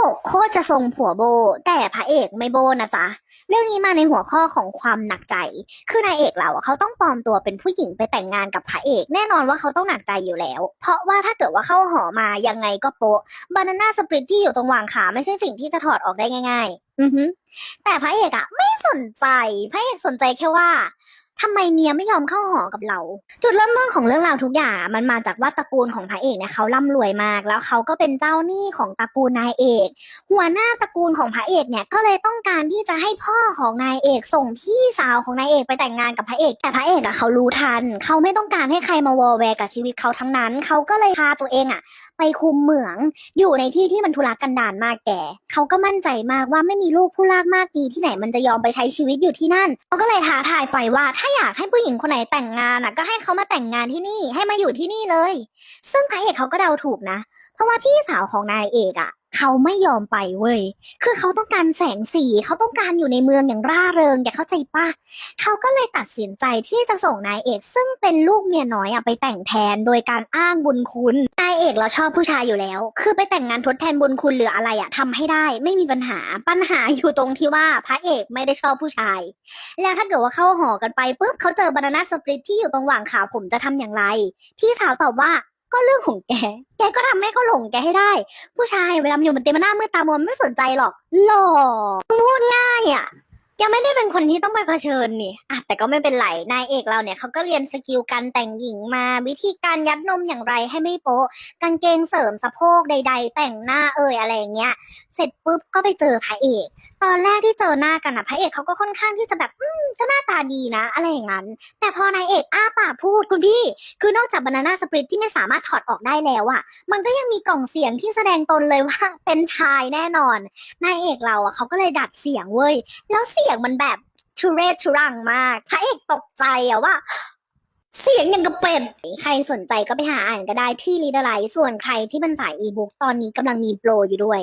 ปกโคตรจะทรงผัวโบ แต่พระเอกไม่โบนะจ๊ะ เรื่องนี้มาในหัวข้อของความหนักใจ คือนายเอกเราเขาต้องปลอมตัวเป็นผู้หญิงไปแต่งงานกับพระเอก แน่นอนว่าเขาต้องหนักใจอยู่แล้ว เพราะว่าถ้าเกิดว่าเข้าหอมายังไงก็โปะบานาน่าสปริตที่อยู่ตรงวางขาไม่ใช่สิ่งที่จะถอดออกได้ง่าย ๆ อือฮึแต่พระเอกอะไม่สนใจ พระเอกสนใจแค่ว่า ทำไมเมียไม่ยอมเข้าหอกับเรา จุดเริ่มต้นของเรื่องราวทุกอย่างมันมาจากว่าตระกูลของพระเอกเนี่ยเขาร่ำรวยมาก แล้วเขาก็เป็นเจ้าหนี้ของตระกูลนายเอก หัวหน้าตระกูลของพระเอกเนี่ยก็เลยต้องการที่จะให้พ่อของนายเอกส่งพี่สาวของนายเอกไปแต่งงานกับพระเอกแต่พระเอกอะเขารู้ทัน เขาไม่ต้องการให้ใครมาวอลแวกับชีวิตเขาทั้งนั้น เขาก็เลยพาตัวเองอะไปคุมเหมืองอยู่ในที่ที่มันทุรกันดารมากแก่เขาก็มั่นใจมากว่าไม่มีลูกผู้ลากมากดีที่ไหนมันจะยอมไปใช้ชีวิตอยู่ที่นั่นเขาก็เลยท้าทายไปว่าถ้าอยากให้ผู้หญิงคนไหนแต่งงานอะ ก็ให้เขามาแต่งงานที่นี่ให้มาอยู่ที่นี่เลย ซึ่งพระเอกเขาก็เดาถูกนะ เพราะว่าพี่สาวของนายเอกอะ เขาไม่ยอมไปเว้ย คือเขาต้องการแสงสี เขาต้องการอยู่ในเมืองอย่างร่าเริงแกเข้าใจปะเขาก็เลยตัดสินใจที่จะส่งนายเอก ซึ่งเป็นลูกเมียน้อยอะไปแต่งแทนโดยการอ้างบุญคุณ นายเอกเราชอบผู้ชายอยู่แล้ว คือไปแต่งงานทดแทนบุญคุณหรืออะไรอะทำให้ได้ไม่มีปัญหา ปัญหาอยู่ตรงที่ว่าพระเอกไม่ได้ชอบผู้ชาย แล้วถ้าเกิดว่าเข้าหอกันไปปุ๊บเขาเจอบานาน่าสปริตที่อยู่ตรงหว่างขาผมจะทำอย่างไร พี่สาวตอบว่า ก็เรื่องของแก แกก็ทำให้เขาหลงแกให้ได้ ผู้ชายเวลามันอยู่บนเตียงมันหน้ามืดตามัวมันไม่สนใจหรอกหล่อพูดง่าย ยังไม่ได้เป็นคนที่ต้องไปเผชิญนี่อะแต่ก็ไม่เป็นไรนายเอกเราเนี่ยเขาก็เรียนสกิลการแต่งหญิงมา วิธีการยัดนมอย่างไรให้ไม่โป๊ะกางเกงเสริมสะโพกใด ๆ แต่งหน้าเอ่ยอะไรอย่างเงี้ย เสร็จปุ๊บก็ไปเจอพระเอก ตอนแรกที่เจอหน้ากันอะพระเอกเขาก็ค่อนข้างที่จะแบบอืมก็หน้าตาดีนะ อะไรอย่างนั้น แต่พอนายเอกอ้าปากพูดคุณพี่ คือนอกจากบานาน่าสปริตที่ไม่สามารถถอดออกได้แล้วอะมันก็ยังมีกล่องเสียงที่แสดงตนเลยว่าเป็นชายแน่นอนนายเอกเราอะเขาก็เลยดัดเสียงเว้ยแล้วเสียงมันแบบทุเรศทุรังมากพระเอกตกใจอะว่า เสียงยังกระเป็ดใครสนใจก็ไปหาอ่านก็ได้ที่ลีดอะไรส่วนใครที่เป็นสายอีบุ๊กตอนนี้กำลังมีโปรอยู่ด้วย